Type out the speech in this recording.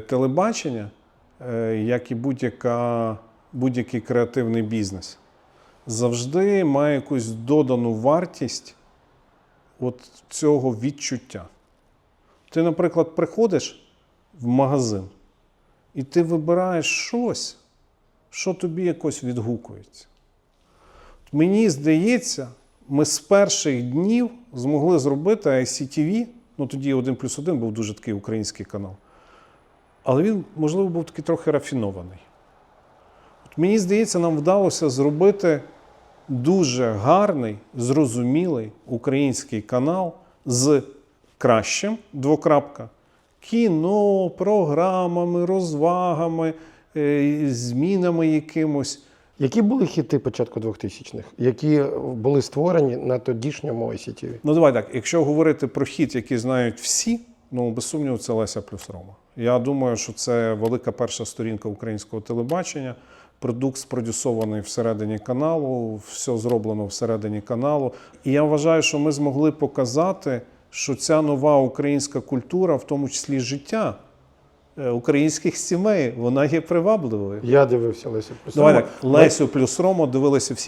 телебачення, е, як і будь-яка, будь-який креативний бізнес, завжди має якусь додану вартість от цього відчуття. Ти, наприклад, приходиш в магазин, і ти вибираєш щось, що тобі якось відгукується. Мені здається, ми з перших днів змогли зробити ICTV, ну тоді 1 плюс 1 був дуже такий український канал. Але він, можливо, був такий трохи рафінований. От мені здається, нам вдалося зробити дуже гарний, зрозумілий український канал з кращим двокрапка. Кіно, програмами, розвагами, е, змінами якимось. Які були хіти початку 2000-х, які були створені на тодішньому ICTV? Ну, давай так, якщо говорити про хіт, який знають всі, ну без сумніву, це Леся плюс Рома. Я думаю, що це велика перша сторінка українського телебачення. Продукт спродюсований всередині каналу, все зроблено всередині каналу. І я вважаю, що ми змогли показати, що ця нова українська культура, в тому числі життя е, українських сімей, вона є привабливою. Я дивився Лесю Присома. так, Лесю плюс Рому дивилися всі.